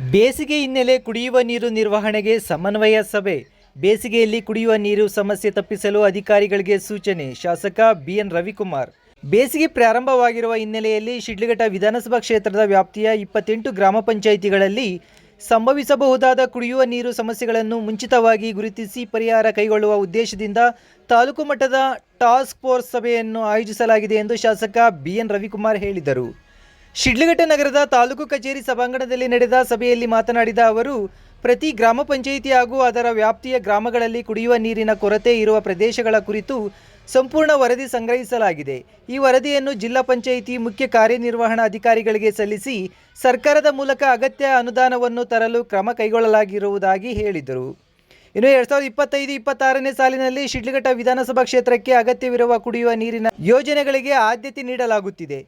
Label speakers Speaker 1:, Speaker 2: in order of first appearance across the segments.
Speaker 1: ಬೇಸಿಗೆ ಹಿನ್ನೆಲೆ ಕುಡಿಯುವ ನೀರು ನಿರ್ವಹಣೆಗೆ ಸಮನ್ವಯ ಸಭೆ. ಬೇಸಿಗೆಯಲ್ಲಿ ಕುಡಿಯುವ ನೀರು ಸಮಸ್ಯೆ ತಪ್ಪಿಸಲು ಅಧಿಕಾರಿಗಳಿಗೆ ಸೂಚನೆ, ಶಾಸಕ ಬಿಎನ್ ರವಿಕುಮಾರ್. ಬೇಸಿಗೆ ಪ್ರಾರಂಭವಾಗಿರುವ ಹಿನ್ನೆಲೆಯಲ್ಲಿ ಶಿಡ್ಲಘಟ್ಟ ವಿಧಾನಸಭಾ ಕ್ಷೇತ್ರದ ವ್ಯಾಪ್ತಿಯ ಇಪ್ಪತ್ತೆಂಟು ಗ್ರಾಮ ಪಂಚಾಯಿತಿಗಳಲ್ಲಿ ಸಂಭವಿಸಬಹುದಾದ ಕುಡಿಯುವ ನೀರು ಸಮಸ್ಯೆಗಳನ್ನು ಮುಂಚಿತವಾಗಿ ಗುರುತಿಸಿ ಪರಿಹಾರ ಕೈಗೊಳ್ಳುವ ಉದ್ದೇಶದಿಂದ ತಾಲೂಕು ಮಟ್ಟದ ಟಾಸ್ಕ್ ಫೋರ್ಸ್ ಸಭೆಯನ್ನು ಆಯೋಜಿಸಲಾಗಿದೆ ಎಂದು ಶಾಸಕ ಬಿಎನ್ ರವಿಕುಮಾರ್ ಹೇಳಿದರು. ಶಿಡ್ಲಘಟ್ಟ ನಗರದ ತಾಲೂಕು ಕಚೇರಿ ಸಭಾಂಗಣದಲ್ಲಿ ನಡೆದ ಸಭೆಯಲ್ಲಿ ಮಾತನಾಡಿದ ಅವರು, ಪ್ರತಿ ಗ್ರಾಮ ಪಂಚಾಯಿತಿ ಹಾಗೂ ಅದರ ವ್ಯಾಪ್ತಿಯ ಗ್ರಾಮಗಳಲ್ಲಿ ಕುಡಿಯುವ ನೀರಿನ ಕೊರತೆ ಇರುವ ಪ್ರದೇಶಗಳ ಕುರಿತು ಸಂಪೂರ್ಣ ವರದಿ ಸಂಗ್ರಹಿಸಲಾಗಿದೆ. ಈ ವರದಿಯನ್ನು ಜಿಲ್ಲಾ ಪಂಚಾಯಿತಿ ಮುಖ್ಯ ಕಾರ್ಯನಿರ್ವಹಣಾ ಅಧಿಕಾರಿಗಳಿಗೆ ಸಲ್ಲಿಸಿ ಸರ್ಕಾರದ ಮೂಲಕ ಅಗತ್ಯ ಅನುದಾನವನ್ನು ತರಲು ಕ್ರಮ ಕೈಗೊಳ್ಳಲಾಗಿರುವುದಾಗಿ ಹೇಳಿದರು. ಇನ್ನು ಎರಡ್ ಸಾವಿರದ ಇಪ್ಪತ್ತೈದು ಇಪ್ಪತ್ತಾರನೇ ಸಾಲಿನಲ್ಲಿ ಶಿಡ್ಲಘಟ್ಟ ವಿಧಾನಸಭಾ ಕ್ಷೇತ್ರಕ್ಕೆ ಅಗತ್ಯವಿರುವ ಕುಡಿಯುವ ನೀರಿನ ಯೋಜನೆಗಳಿಗೆ ಆದ್ಯತೆ ನೀಡಲಾಗುತ್ತಿದೆ.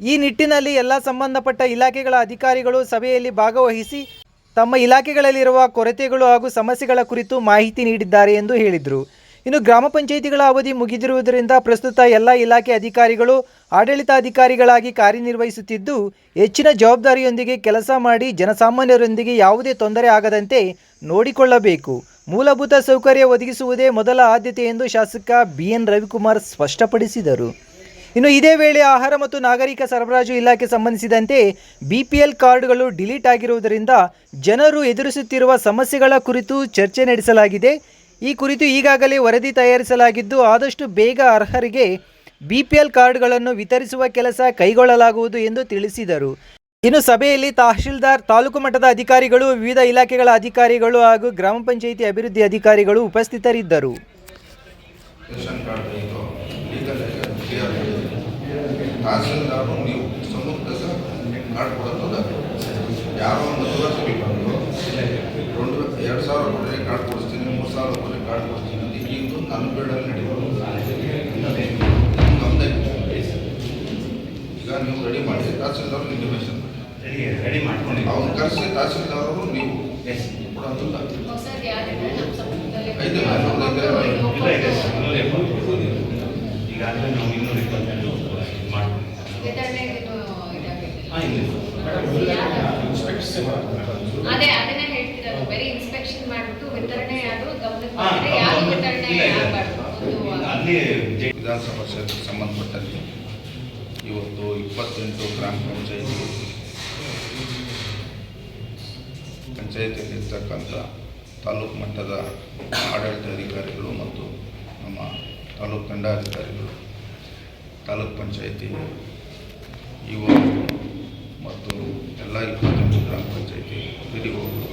Speaker 1: ಈ- ನಿಟ್ಟಿನಲ್ಲಿ ಎಲ್ಲ ಸಂಬಂಧಪಟ್ಟ ಇಲಾಖೆಗಳ ಅಧಿಕಾರಿಗಳು ಸಭೆಯಲ್ಲಿ ಭಾಗವಹಿಸಿ ತಮ್ಮ ಇಲಾಖೆಗಳಲ್ಲಿರುವ ಕೊರತೆಗಳು ಹಾಗೂ ಸಮಸ್ಯೆಗಳ ಕುರಿತು ಮಾಹಿತಿ ನೀಡಿದ್ದಾರೆ ಎಂದು ಹೇಳಿದರು. ಇನ್ನು ಗ್ರಾಮ ಪಂಚಾಯಿತಿಗಳ ಅವಧಿ ಮುಗಿದಿರುವುದರಿಂದ ಪ್ರಸ್ತುತ ಎಲ್ಲ ಇಲಾಖೆ ಅಧಿಕಾರಿಗಳು, ಆಡಳಿತಾಧಿಕಾರಿಗಳಾಗಿ ಕಾರ್ಯನಿರ್ವಹಿಸುತ್ತಿದ್ದು, ಹೆಚ್ಚಿನ ಜವಾಬ್ದಾರಿಯೊಂದಿಗೆ ಕೆಲಸ ಮಾಡಿ ಜನಸಾಮಾನ್ಯರೊಂದಿಗೆ ಯಾವುದೇ ತೊಂದರೆ ಆಗದಂತೆ ನೋಡಿಕೊಳ್ಳಬೇಕು. ಮೂಲಭೂತ ಸೌಕರ್ಯ ಒದಗಿಸುವುದೇ ಮೊದಲ ಆದ್ಯತೆ ಎಂದು ಶಾಸಕ ಬಿಎನ್ ರವಿಕುಮಾರ್ ಸ್ಪಷ್ಟಪಡಿಸಿದರು. ಇನ್ನು ಇದೇ ವೇಳೆ ಆಹಾರ ಮತ್ತು ನಾಗರಿಕ ಸರಬರಾಜು ಇಲಾಖೆ ಸಂಬಂಧಿಸಿದಂತೆ ಬಿಪಿಎಲ್ ಕಾರ್ಡ್ಗಳು ಡಿಲೀಟ್ ಆಗಿರುವುದರಿಂದ ಜನರು ಎದುರಿಸುತ್ತಿರುವ ಸಮಸ್ಯೆಗಳ ಕುರಿತು ಚರ್ಚೆ ನಡೆಸಲಾಗಿದೆ. ಈ ಕುರಿತು ಈಗಾಗಲೇ ವರದಿ ತಯಾರಿಸಲಾಗಿದ್ದು ಆದಷ್ಟು ಬೇಗ ಅರ್ಹರಿಗೆ ಬಿಪಿಎಲ್ ಕಾರ್ಡ್ಗಳನ್ನು ವಿತರಿಸುವ ಕೆಲಸ ಕೈಗೊಳ್ಳಲಾಗುವುದು ಎಂದು ತಿಳಿಸಿದರು. ಇನ್ನು ಸಭೆಯಲ್ಲಿ ತಹಶೀಲ್ದಾರ್, ತಾಲೂಕು ಮಟ್ಟದ ಅಧಿಕಾರಿಗಳು, ವಿವಿಧ ಇಲಾಖೆಗಳ ಅಧಿಕಾರಿಗಳು ಹಾಗೂ ಗ್ರಾಮ ಪಂಚಾಯಿತಿ ಅಭಿವೃದ್ಧಿ ಅಧಿಕಾರಿಗಳು ಉಪಸ್ಥಿತರಿದ್ದರು
Speaker 2: ರೇಷನ್ ಕಾರ್ಡ್ ಇದು ಲೀಗಲ್ ಕ್ಲಿಯರ್ ತಹಸೀಲ್ದಾರು ನೀವು ಸಮುದ್ರದ ಮಾಡಿಕೊಡೋದು ಯಾರೋ ಒಂದು ವರ್ಷಕ್ಕೆ ಬಂದು రెండు ಎರಡು ಸಾವಿರ ಕೊಟ್ಟರೆ ಕಾರ್ಡ್ ಕೊಡಿಸ್ತೀನಿ ಮೂರು ಸಾವಿರ ಕೊಟ್ಟರೆ ಕಾರ್ಡ್ ಕೊಡ್ತೀನಿ ಅಂತ ಈಗಿಂದು ನನ್ನ ಬೇಡಲ್ಲಿ ನಡೀಬೋದು. ನಮ್ಮದೇ ಈಗ ನೀವು ರೆಡಿ ಮಾಡಿ ತಹಸೀಲ್ದಾರ್ ಇಂಟಿಮೇಷನ್
Speaker 3: ರೆಡಿ ರೆಡಿ ಮಾಡ್ಕೊಂಡಿದ್ದೀವಿ.
Speaker 2: ಅವ್ನು ಕರೆಸಿ ತಹಸೀಲ್ದಾರರು ನೀವು. ಕೊಡೋದಿಲ್ಲ. ಐದು ನಮ್ಮದು ಐದು
Speaker 3: ಇಲ್ಲ ಇದೆ ಸರ್ ಇನ್ನೂರ ಎಪ್ಪತ್ತು ಈಗಾಗಲೇ ನಾವು ಇನ್ನೂರ ಇಪ್ಪತ್ತೆಂಟು ಮಾಡ್ಕೊಂಡಿದ್ದೀವಿ
Speaker 4: ವಿತರಣೆಗೆ ಇದು ಇದಾಗಿದೆ.
Speaker 3: ಹಾಂ ಇಲ್ಲ
Speaker 4: ಅದೇ ಅದನ್ನೇ ಹೇಳ್ತಿರೋದು. ಬರೀ ಇನ್ಸ್ಪೆಕ್ಷನ್ ಮಾಡ್ಬಿಟ್ಟು ವಿತರಣೆ ಅದು ಗಮನಕ್ಕೆ
Speaker 3: ಹಾಂ
Speaker 4: ಬಂದ್ರೆ ಯಾವುದು ವಿತರಣೆ
Speaker 3: ಇಲ್ಲ ಇಲ್ಲ.
Speaker 4: ಆಗಬಾರ್ದು ಒಂದು
Speaker 3: ಅಲ್ಲಿ
Speaker 2: ವಿಧಾನಸಭಾ ಕ್ಷೇತ್ರಕ್ಕೆ ಸಂಬಂಧಪಟ್ಟಂತೆ ಇವತ್ತು ಇಪ್ಪತ್ತೆಂಟು ಗ್ರಾಮ ಪಂಚಾಯಿತಿ ಪಂಚಾಯತಿಯಲ್ಲಿರ್ತಕ್ಕಂಥ ತಾಲೂಕು ಮಟ್ಟದ ಆಡಳಿತ ಅಧಿಕಾರಿಗಳು ಮತ್ತು ನಮ್ಮ ತಾಲೂಕು ದಂಡಾಧಿಕಾರಿಗಳು ತಾಲೂಕು ಪಂಚಾಯಿತಿ ಇವ ಮತ್ತು ಎಲ್ಲ ಇಪ್ಪತ್ತೆಂಟು ಗ್ರಾಮ ಪಂಚಾಯಿತಿ ಪಿ ಇವತ್ತು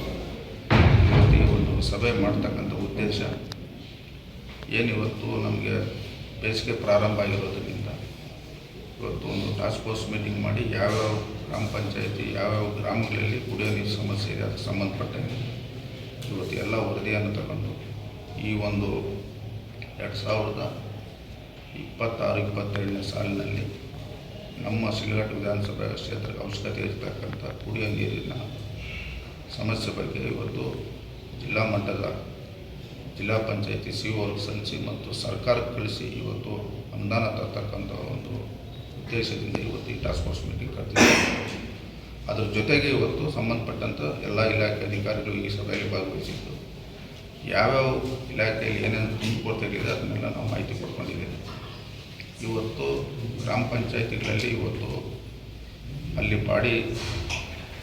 Speaker 2: ಈ ಒಂದು ಸಭೆ ಮಾಡ್ತಕ್ಕಂಥ ಉದ್ದೇಶ ಏನಿವತ್ತು ನಮಗೆ ಬೇಸಿಗೆ ಪ್ರಾರಂಭ ಆಗಿರೋದರಿಂದ ಇವತ್ತು ಒಂದು ಟಾಸ್ಕ್ ಫೋರ್ಸ್ ಮೀಟಿಂಗ್ ಮಾಡಿ ಯಾವ್ಯಾವ ಗ್ರಾಮ ಪಂಚಾಯತಿ, ಯಾವ್ಯಾವ ಗ್ರಾಮಗಳಲ್ಲಿ ಕುಡಿಯೋ ನೀರು ಸಮಸ್ಯೆ ಇದೆ ಅದಕ್ಕೆ ಸಂಬಂಧಪಟ್ಟಂಗೆ ಇವತ್ತು ಎಲ್ಲ ವರದಿಯನ್ನು ತಗೊಂಡು ಈ ಒಂದು ಎರಡು ಸಾವಿರದ ಇಪ್ಪತ್ತಾರು ಇಪ್ಪತ್ತೆರಡನೇ ಸಾಲಿನಲ್ಲಿ ನಮ್ಮ ಶಿಲ್ಘಟ್ಟ ವಿಧಾನಸಭಾ ಕ್ಷೇತ್ರಕ್ಕೆ ಅವಶ್ಯಕತೆ ಇರತಕ್ಕಂಥ ಕುಡಿಯೋ ನೀರಿನ ಸಮಸ್ಯೆ ಬಗ್ಗೆ ಇವತ್ತು ಜಿಲ್ಲಾ ಮಟ್ಟದ ಜಿಲ್ಲಾ ಪಂಚಾಯತಿ ಸಿ ಅವ್ರಿಗೆ ಸಲ್ಲಿಸಿ ಮತ್ತು ಸರ್ಕಾರಕ್ಕೆ ಕಳಿಸಿ ಇವತ್ತು ಅನುದಾನ ತರ್ತಕ್ಕಂಥ ಒಂದು ಉದ್ದೇಶದಿಂದ ಇವತ್ತು ಈ ಟಾಸ್ಕ್ ಫೋರ್ಸ್ ಮೀಟಿಂಗ್ ಕರೆದಿದ್ದೀವಿ ಅದರ ಜೊತೆಗೆ ಇವತ್ತು ಸಂಬಂಧಪಟ್ಟಂಥ ಎಲ್ಲ ಇಲಾಖೆ ಅಧಿಕಾರಿಗಳು ಈ ಸಭೆಯಲ್ಲಿ ಭಾಗವಹಿಸಿದ್ದು, ಯಾವ್ಯಾವ ಇಲಾಖೆಯಲ್ಲಿ ಏನೇನು ಇದೆ ಅದನ್ನೆಲ್ಲ ನಾವು ಮಾಹಿತಿ ಕೊಡ್ಕೊಂಡಿದ್ದೀವಿ ಇವತ್ತು ಗ್ರಾಮ ಪಂಚಾಯತಿಗಳಲ್ಲಿ ಇವತ್ತು ಅಲ್ಲಿ ಬಾಡಿ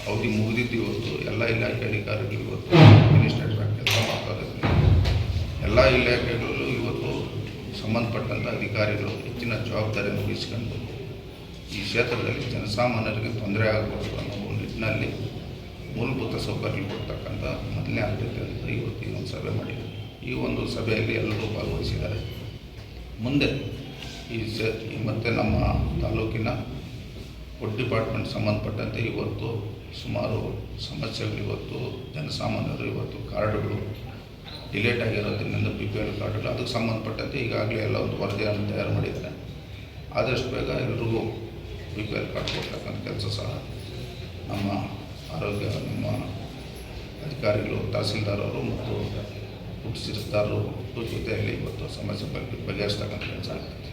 Speaker 2: ಅವಧಿ ಮುಗಿದಿದ್ದು ಇವತ್ತು ಎಲ್ಲ ಇಲಾಖೆ ಅಧಿಕಾರಿಗಳು ಇವತ್ತು ಮಿನಿಸ್ಟರ್ ಕೆಲಸ ಮಾಡ್ತಾ ಇದ್ದಾರೆ. ಎಲ್ಲ ಇಲಾಖೆಗಳಲ್ಲೂ ಇವತ್ತು ಸಂಬಂಧಪಟ್ಟಂಥ ಅಧಿಕಾರಿಗಳು ಹೆಚ್ಚಿನ ಜವಾಬ್ದಾರಿಯನ್ನು ವಹಿಸ್ಕೊಂಡು ಈ ಕ್ಷೇತ್ರದಲ್ಲಿ ಜನಸಾಮಾನ್ಯರಿಗೆ ತೊಂದರೆ ಆಗಬಾರ್ದು ಅನ್ನೋ ನಿಟ್ಟಿನಲ್ಲಿ ಮೂಲಭೂತ ಸೌಕರ್ಯ ಕೊಡ್ತಕ್ಕಂಥ ಮೊದಲನೇ ಆದ್ಯತೆ ಅಂತ ಇವತ್ತು ಈ ಒಂದು ಸಭೆ ಮಾಡಿದ್ದಾರೆ. ಈ ಒಂದು ಸಭೆಯಲ್ಲಿ ಎಲ್ಲರೂ ಭಾಗವಹಿಸಿದ್ದಾರೆ. ಮುಂದೆ ಈ ಸ ಮತ್ತು ನಮ್ಮ ತಾಲೂಕಿನ ಫುಡ್ ಡಿಪಾರ್ಟ್ಮೆಂಟ್ ಸಂಬಂಧಪಟ್ಟಂತೆ ಇವತ್ತು ಸುಮಾರು ಸಮಸ್ಯೆಗಳು ಇವತ್ತು, ಜನಸಾಮಾನ್ಯರು ಇವತ್ತು ಕಾರ್ಡುಗಳು ಡಿಲೇಟ್ ಆಗಿರೋದ್ರಿಂದ ಬಿ ಪಿ ಎಲ್ ಕಾರ್ಡುಗಳು ಅದಕ್ಕೆ ಸಂಬಂಧಪಟ್ಟಂತೆ ಈಗಾಗಲೇ ಎಲ್ಲ ಒಂದು ವರದಿಯನ್ನು ತಯಾರು ಮಾಡಿದ್ದಾರೆ. ಆದಷ್ಟು ಬೇಗ ಎಲ್ರಿಗೂ ಬಿ ಪಿ ಎಲ್ ಕಾರ್ಡ್ ಕೊಡ್ತಕ್ಕಂಥ ಕೆಲಸ ಸಹ ನಮ್ಮ ಆರೋಗ್ಯ, ನಮ್ಮ ಅಧಿಕಾರಿಗಳು, ತಹಸೀಲ್ದಾರರು ಮತ್ತು ಫುಡ್ ಸಿರಿಸ್ದಾರರು ಜೊತೆಯಲ್ಲಿ ಇವತ್ತು ಸಮಸ್ಯೆ ಬಗ್ಗೆ ಬಗೆಹರಿಸ್ತಕ್ಕಂಥ ಕೆಲಸ ಆಗ್ತದೆ.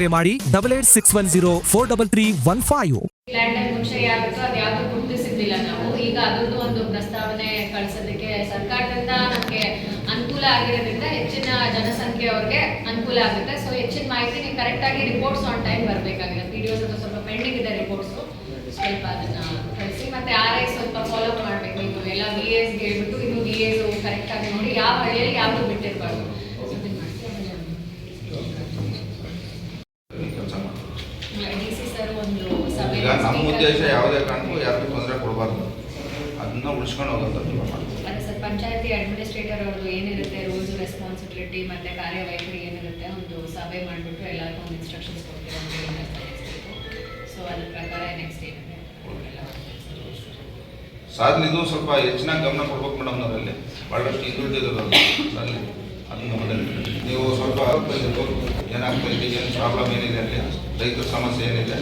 Speaker 5: ಕರೆ ಮಾಡಿ double eight six one zero four double three one five
Speaker 4: ನಾವು. ಈಗ ಅದರದ್ದು ಒಂದು ಪ್ರಸ್ತಾವನೆ ಕಳಿಸೋದಕ್ಕೆ ಸರ್ಕಾರದಿಂದ ನಮಗೆ ಅನುಕೂಲ ಆಗಿರೋದ್ರಿಂದ ಹೆಚ್ಚಿನ ಜನಸಂಖ್ಯೆ ಅವ್ರಿಗೆ ಅನುಕೂಲ ಆಗುತ್ತೆ. ಸೊ ಹೆಚ್ಚಿನ ಮಾಹಿತಿ ನೀವು ಕರೆಕ್ಟಾಗಿ ರಿಪೋರ್ಟ್ಸ್ ಆನ್ ಟೈಮ್ ಬರಬೇಕಾಗಿದೆ. ವಿಡಿಯೋಸ್ ಅದು ಸ್ವಲ್ಪ ಪೆಂಡಿಂಗ್ ಇದೆ ರಿಪೋರ್ಟ್ಸು ಸ್ವಲ್ಪ ಅದನ್ನ ಕಳಿಸಿ. ಮತ್ತೆ ಆರ್ ಐ ಸ್ವಲ್ಪ ಫಾಲೋ ಮಾಡಬೇಕು. ನೀವು ಎಲ್ಲ ವಿ ಎಸ್ಗೆ ಹೇಳ್ಬಿಟ್ಟು, ಇದು ವಿ ಎಸ್ ಕರೆಕ್ಟಾಗಿ ನೋಡಿ ಯಾವ ಹಳ್ಳಿಯಲ್ಲಿ ಯಾವುದು ಬಿಟ್ಟಿರಬಾರ್ದು ಇದನ್ನ
Speaker 2: ಕೆಲಸ ಮಾಡ್ತೀವಿ
Speaker 4: ಮಾಡಿ ಡಿ ಸಿ ಸರ್ ಒಂದು ಸಭೆ
Speaker 2: ಈಗ ನಮ್ಮ ಉದ್ದೇಶ ಯಾವುದೇ ಕಾರಣಕ್ಕೂ ಯಾರಿಗೂ ತೊಂದರೆ ಕೊಡಬಾರ್ದು. ಅದನ್ನ ಉಳಿಸ್ಕೊಂಡು
Speaker 4: ಹೋಗೋದು ಪಂಚಾಯತಿ ಅಡ್ಮಿನಿಸ್ಟ್ರೇಟರ್ ಅವ್ರದ್ದು ಏನಿರುತ್ತೆ ರೂಲ್ಸ್ ರೆಸ್ಪಾನ್ಸಿಬಿಲಿಟಿ ಮತ್ತೆ ಕಾರ್ಯವೈಖರಿ ಏನಿರುತ್ತೆ ಒಂದು ಸಭೆ ಮಾಡಿಬಿಟ್ಟು ಎಲ್ಲರಿಗೂ ಒಂದು ಇನ್ಸ್ಟ್ರಕ್ಷನ್ಸ್ ಕೊಡ್ತೀವಿ ಸೊ ಅದ್ರ ಪ್ರಕಾರ ನೆಕ್ಸ್ಟ್ ಏನಿದೆ
Speaker 2: ಸಾಧನೆ ಇದು ಸ್ವಲ್ಪ ಹೆಚ್ಚಿನ ಗಮನ ಕೊಡ್ಬೇಕು ಮೇಡಮ್ ಅವರಲ್ಲಿ ಭಾಳಷ್ಟು ಹಿಂದುಳಿದಿರೋದು ಅಲ್ಲಿ ಅದನ್ನ ಮೊದಲು ನೀವು ಸ್ವಲ್ಪ ಏನಾಗ್ತಾ ಇದೆ, ಏನು ಪ್ರಾಬ್ಲಮ್ ಏನಿದೆ ಅಲ್ಲಿ? ರೈತರ ಸಮಸ್ಯೆ ಏನಿದೆ?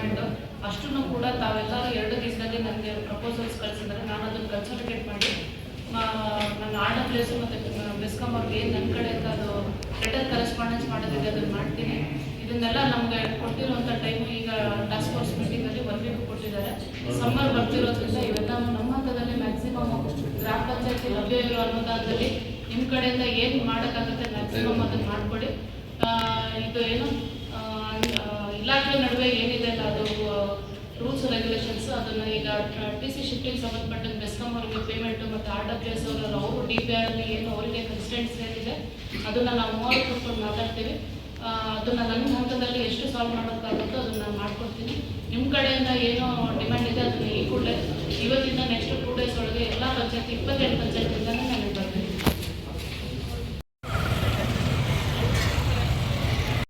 Speaker 6: ಅಂತ ಅಷ್ಟನ್ನು ಕೂಡ ತಾವೆಲ್ಲರೂ ಎರಡು ನನಗೆ ಪ್ರಪೋಸಲ್ಸ್ ನಾನು ಅದನ್ನು ಕನ್ಸಲ್ಟೇಟ್ ಮಾಡಿ ನನ್ನ ಆರ್ಡರ್ ಪ್ಲೇಸು ಮತ್ತು ಬೆಸ್ಕಾಮ್ ಅವ್ರಿಗೆ ನನ್ನ ಕಡೆಯಿಂದ ಅದು ಲೆಟರ್ ಕರೆಸ್ಪಾಂಡೆನ್ಸ್ ಮಾಡೋದಿದೆ ಅದನ್ನು ಮಾಡ್ತೀನಿ. ಇದನ್ನೆಲ್ಲ ನಮಗೆ ಕೊಟ್ಟಿರುವಂಥ ಟೈಮು ಈಗ ಟಾಸ್ಕ್ ಫೋರ್ಸ್ ಮೀಟಿಂಗಲ್ಲಿ ಒನ್ ವೀಕ್ ಕೊಟ್ಟಿದ್ದಾರೆ. ಸಮ್ಮರ್ ಬರ್ತಿರೋದ್ರಿಂದ ಇವೆಲ್ಲ ನಮ್ಮ ಹಂತದಲ್ಲಿ ಮ್ಯಾಕ್ಸಿಮಮ್ ಗ್ರಾಮ ಪಂಚಾಯತಿ ಲಭ್ಯ ಇರೋ ಅನುದಾನದಲ್ಲಿ ನಿಮ್ಮ ಕಡೆಯಿಂದ ಏನು ಮಾಡೋಕ್ಕಾಗುತ್ತೆ ಮ್ಯಾಕ್ಸಿಮಮ್ ಅದನ್ನು ಮಾಡಿಕೊಡಿ. ಇದು ಏನು ಇಲಾಖೆ ನಡುವೆ ಏನಿದೆ ಅದು ರೂಲ್ಸ್ ರೆಗ್ಯುಲೇಷನ್ಸ್ ಅದನ್ನು ಈಗ ಟಿ ಸಿ ಶಿಫ್ಟಿಂಗ್ ಸಂಬಂಧಪಟ್ಟಂಗೆ ಬೆಸ್ಕಾಮ್ ಅವರಿಗೆ ಪೇಮೆಂಟು ಮತ್ತು ಆರ್ ಡಬ್ಲ್ಯೂ ಎಸ್ ಅವರು ಅವರು ಡಿ ಪಿ ಆರಲ್ಲಿ ಏನು ಅವರಿಗೆ ಕನ್ಸ್ಟೆಂಟ್ಸ್ ಏನಿದೆ, ಅದನ್ನು ನಾವು ಮೂವರು ಕೂತ್ಕೊಂಡು ಮಾತಾಡ್ತೀವಿ. ಅದನ್ನು ನನ್ನ ಹಂತದಲ್ಲಿ ಎಷ್ಟು ಸಾಲ್ವ್ ಮಾಡೋಕ್ಕಾಗುತ್ತೋ ಅದನ್ನು ನಾನು ಮಾಡ್ಕೊಡ್ತೀನಿ. ನಿಮ್ಮ ಕಡೆಯಿಂದ ಏನು ಡಿಮ್ಯಾಂಡ್ ಇದೆ, ಅದನ್ನು ಈ ಕೂಡಲೇ ಇವತ್ತಿಂದ ನೆಕ್ಸ್ಟ್ ಟೂ ಡೇಸ್ ಒಳಗೆ ಎಲ್ಲ ಪಂಚಾಯತ್ ಇಪ್ಪತ್ತೆರಡು ಪಂಚಾಯತಿಂದನೇ ನಾನು